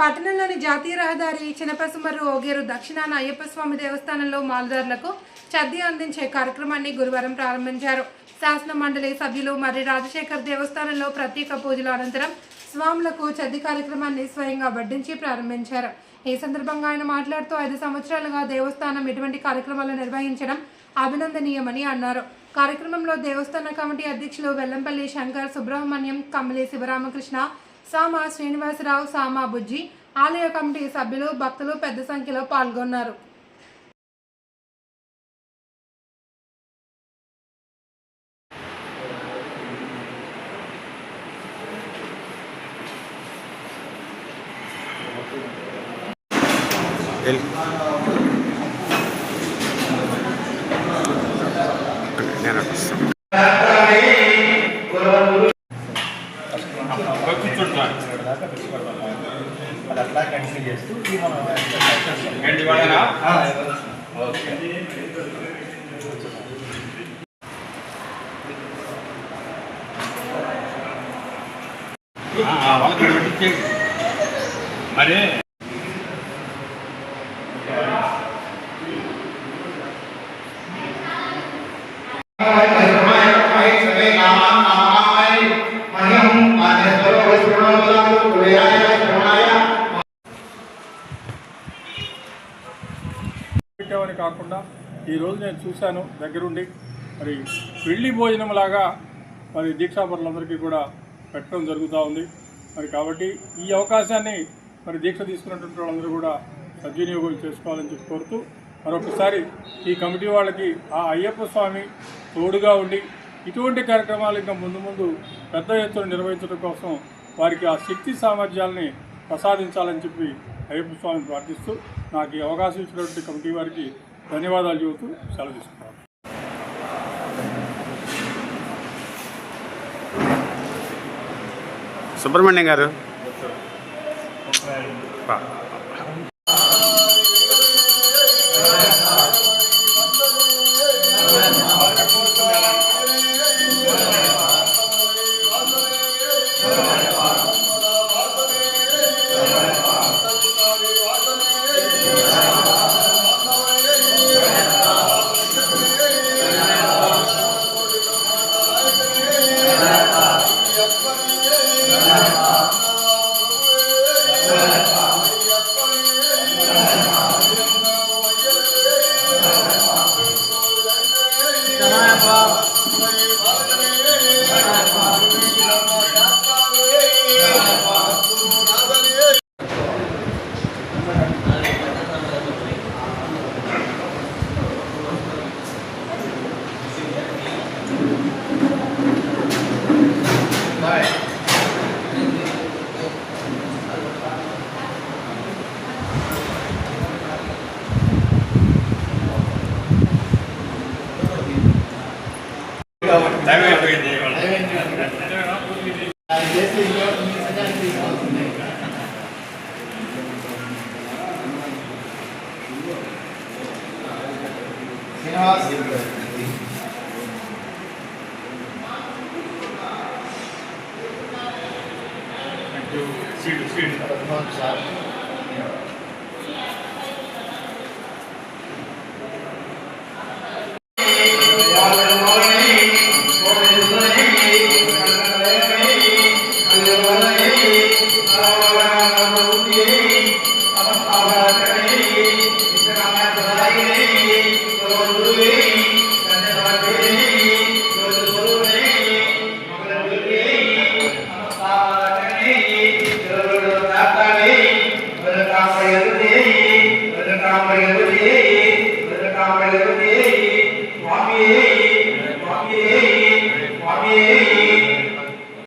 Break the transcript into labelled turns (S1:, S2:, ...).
S1: పట్టణంలోని జాతీయ రహదారి చినపసుమర్రు ఓగేరు దక్షిణాన అయ్యప్ప స్వామి దేవస్థానంలో మాలదారులకు చద్ది అందించే కార్యక్రమాన్ని గురువారం ప్రారంభించారు. శాసన మండలి సభ్యులు మరి రాజశేఖర్ దేవస్థానంలో ప్రత్యేక పూజల అనంతరం స్వాములకు చద్ది కార్యక్రమాన్ని స్వయంగా వడ్డించి ప్రారంభించారు. ఈ సందర్భంగా ఆయన మాట్లాడుతూ ఐదు సంవత్సరాలుగా దేవస్థానం ఇటువంటి కార్యక్రమాలు నిర్వహించడం అభినందనీయమని అన్నారు. కార్యక్రమంలో దేవస్థాన కమిటీ అధ్యక్షులు వెల్లంపల్లి శంకర్ సుబ్రహ్మణ్యం కమ్మలి శివరామకృష్ణ సామా శ్రీనివాసరావు సామా బుజ్జి ఆలయ కమిటీ సభ్యులు భక్తులు పెద్ద సంఖ్యలో పాల్గొన్నారు.
S2: వెల్
S3: అది అట్లా కంటిన్యూ చేస్తూ ఈ మనం
S4: మరి
S5: పెట్టామని కాకుండా ఈరోజు నేను చూశాను దగ్గరుండి. మరి పెళ్ళి భోజనంలాగా మరి దీక్షాపరులందరికీ కూడా పెట్టడం జరుగుతూ ఉంది. మరి కాబట్టి ఈ అవకాశాన్ని మరి దీక్ష తీసుకున్నటువంటి వాళ్ళందరూ కూడా సద్వినియోగం చేసుకోవాలని చెప్పి కోరుతూ మరొకసారి ఈ కమిటీ వాళ్ళకి ఆ అయ్యప్ప స్వామి తోడుగా ఉండి ఇటువంటి కార్యక్రమాలు ఇంకా ముందు ముందు పెద్ద ఎత్తున నిర్వహించడం కోసం వారికి ఆ శక్తి సామర్థ్యాలని ప్రసాదించాలని చెప్పి అయ్యప్ప స్వామిని ప్రార్థిస్తూ నాకు ఈ అవకాశం ఇచ్చినటువంటి కమిటీ వారికి ధన్యవాదాలు చెబుతూ సెలవు తీసుకున్నాను
S2: సుబ్రహ్మణ్యం గారు.
S3: Srinivas
S4: seat
S3: sir
S6: காம்பளை